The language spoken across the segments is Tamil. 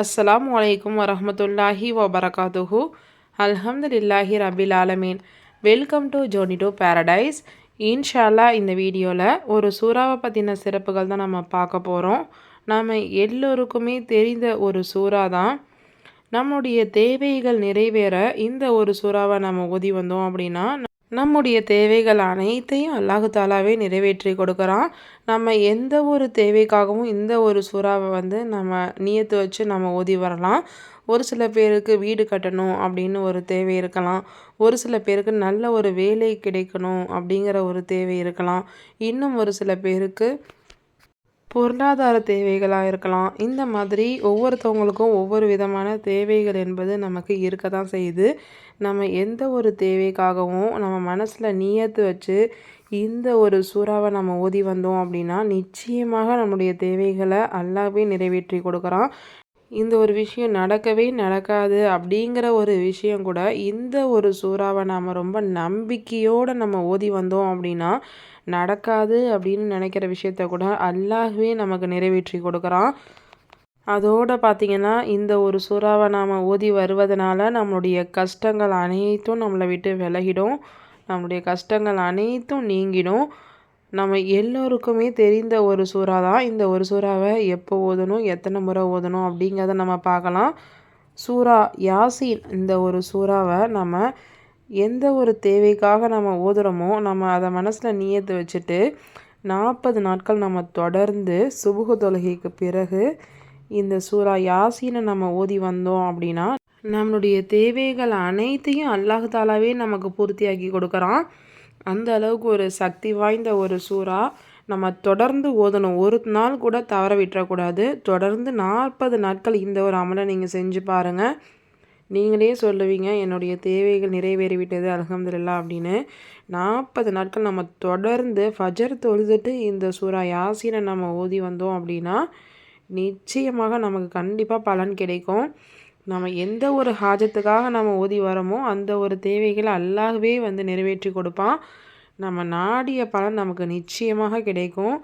அஸ்லாம் வலைக்கம் வரமத்துல்லாஹி வபரகாத்துஹு அல்ஹம்துலில்லாஹி ரபில் ஆலமீன் welcome to journey to paradise இன்ஷால்லா இந்த வீடியோவில் ஒரு சூறாவை பற்றின சிறப்புகள் தான் நம்ம பார்க்க போகிறோம் நாம் எல்லோருக்குமே தெரிந்த ஒரு சூறா தான். நம்முடைய தேவைகள் நிறைவேற இந்த ஒரு சூறாவை நம்ம ஓதி வந்தோம் அப்படின்னா நம்முடைய தேவைகள் அனைத்தையும் அல்லாஹு தாலாவே நிறைவேற்றி கொடுக்குறான். நம்ம எந்த ஒரு தேவைக்காகவும் இந்த ஒரு சூறாவை வந்து நம்ம நியத்து வச்சு நம்ம ஓதி வரலாம். ஒரு சில பேருக்கு வீடு கட்டணும் அப்படின்னு ஒரு தேவை இருக்கலாம். ஒரு சில பேருக்கு நல்ல ஒரு வேலை கிடைக்கணும் அப்படிங்கிற ஒரு தேவை இருக்கலாம். இன்னும் ஒரு சில பேருக்கு பொருளாதார தேவைகளாக இருக்கலாம். இந்த மாதிரி ஒவ்வொருத்தவங்களுக்கும் ஒவ்வொரு விதமான தேவைகள் என்பது நமக்கு இருக்க தான் செய்யுது. நம்ம எந்த ஒரு தேவைக்காகவும் நம்ம மனசில் நியத்து வச்சு இந்த ஒரு சூறாவை நம்ம ஓதி வந்தோம் அப்படின்னா நிச்சயமாக நம்முடைய தேவைகளை அல்லாவே நிறைவேற்றி கொடுக்குறான். இந்த ஒரு விஷயம் நடக்கவே நடக்காது அப்படிங்கிற ஒரு விஷயம் கூட இந்த ஒரு சூறாவை நாம் ரொம்ப நம்பிக்கையோடு நம்ம ஓதி வந்தோம் அப்படின்னா நடக்காது அப்படின்னு நினைக்கிற விஷயத்த கூட அல்லாஹ்வே நமக்கு நிறைவேற்றி கொடுக்குறான். அதோடு பார்த்திங்கன்னா இந்த ஒரு சூறாவை நாம் ஓதி வருவதனால நம்மளுடைய கஷ்டங்கள் அனைத்தும் நம்மளை விட்டு விலகிடும். நம்மளுடைய கஷ்டங்கள் அனைத்தும் நீங்கிடும். நம்ம எல்லோருக்குமே தெரிந்த ஒரு சூறா தான் இந்த ஒரு சூறாவை எப்போ ஓதணும் எத்தனை முறை ஓதணும் அப்படிங்கிறத நம்ம பார்க்கலாம். சூறா யாசின் இந்த ஒரு சூறாவை நம்ம எந்த ஒரு தேவைக்காக நம்ம ஓதுகிறோமோ நம்ம அதை மனசில் நீயத்து வச்சுட்டு நாற்பது நாட்கள் நம்ம தொடர்ந்து சுபுக தொழுகைக்கு பிறகு இந்த சூறா யாசினை நம்ம ஓதி வந்தோம் அப்படின்னா நம்மளுடைய தேவைகள் அனைத்தையும் அல்லாஹு தாலாவே நமக்கு பூர்த்தியாக்கி கொடுக்குறான். அந்த அளவுக்கு ஒரு சக்தி வாய்ந்த ஒரு சூறா நம்ம தொடர்ந்து ஓதணும். ஒரு நாள் கூட தவற விட்டுறக்கூடாது. தொடர்ந்து நாற்பது நாட்கள் இந்த ஒரு அமலை நீங்கள் செஞ்சு பாருங்கள் நீங்களே சொல்லுவீங்க என்னுடைய தேவைகள் நிறைவேறிவிட்டது அலகம்துல்லா அப்படின்னு. நாற்பது நாட்கள் நம்ம தொடர்ந்து ஃபஜர் தொழுதுட்டு இந்த சூறா யாசினை நம்ம ஓதி வந்தோம் அப்படின்னா நிச்சயமாக நமக்கு கண்டிப்பாக பலன் கிடைக்கும். நம்ம எந்த ஒரு ஹாஜத்துக்காக நம்ம ஓதி வரோமோ அந்த ஒரு தேவைகளை அல்லாகவே வந்து நிறைவேற்றி கொடுப்பான். நம்ம நாடிய பலன் நமக்கு நிச்சயமாக கிடைக்கும்.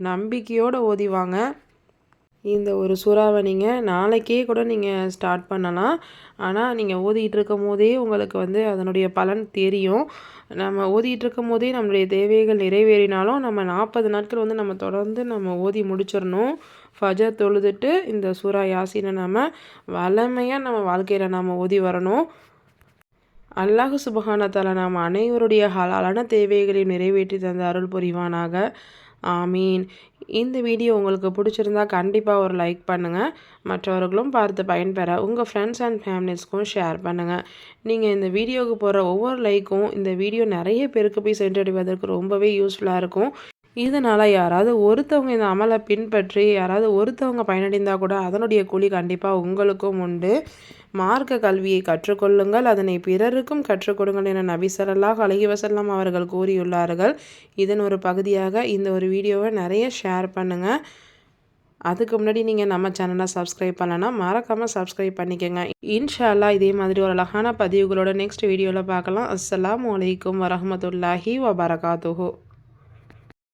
நம்பிக்கையோடு ஓதிவாங்க இந்த ஒரு சுறாவை நீங்கள் நாளைக்கே கூட நீங்கள் ஸ்டார்ட் பண்ணலாம். ஆனால் நீங்கள் ஓதிக்கிட்டு இருக்கும் போதே உங்களுக்கு வந்து அதனுடைய பலன் தெரியும். நம்ம ஓதிக்கிட்டு இருக்கும் போதே நம்மளுடைய தேவைகள் நிறைவேறினாலும் நம்ம நாற்பது நாட்கள் வந்து நம்ம தொடர்ந்து நம்ம ஓதி முடிச்சிடணும். ஃபஜர் தொழுதுட்டு இந்த சூறா யாசினை நம்ம வளமையாக நம்ம வாழ்க்கையில் நம்ம ஓதி வரணும். அல்லாஹு சுபஹானத்தால் நாம் அனைவருடைய ஹலாலான தேவைகளையும் நிறைவேற்றி தந்த அருள் புரிவானாக. ஆமீன் இந்த வீடியோ உங்களுக்கு பிடிச்சிருந்தா கண்டிப்பாக ஒரு லைக் பண்ணுங்கள் மற்றவர்களும் பார்த்து பயன்பெற உங்கள் ஃப்ரெண்ட்ஸ் அண்ட் ஃபேமிலிஸ்க்கும் ஷேர் பண்ணுங்கள் நீங்கள் இந்த வீடியோவுக்கு போகிற ஒவ்வொரு லைக்கும் இந்த வீடியோ நிறைய பேருக்கு போய் சென்றடைவதற்கு ரொம்பவே யூஸ்ஃபுல்லாக இருக்கும். இதனால் யாராவது ஒருத்தவங்க இந்த அமலை பின்பற்றி யாராவது ஒருத்தவங்க பயனடைந்தால் கூட அதனுடைய கூலி கண்டிப்பாக உங்களுக்கும் உண்டு. மார்க்க கல்வியை கற்றுக்கொள்ளுங்கள் அதனை பிறருக்கும் கற்றுக் கொடுங்கள் என நபி சல்லாஹ் அலஹி வசல்லாம் அவர்கள் கூறியுள்ளார்கள். இதன் ஒரு பகுதியாக இந்த ஒரு வீடியோவை நிறைய ஷேர் பண்ணுங்கள் அதுக்கு முன்னாடி நீங்கள் நம்ம சேனலை சப்ஸ்கிரைப் பண்ணலன்னா மறக்காமல் சப்ஸ்கிரைப் பண்ணிக்கோங்க. இன்ஷால்லா இதே மாதிரி ஒரு அழகான பதிவுகளோட நெக்ஸ்ட் வீடியோவில் பார்க்கலாம். அஸ்லாம் வலைக்கம் வரமத்துல்லாஹி வபரகாத்துஹோ.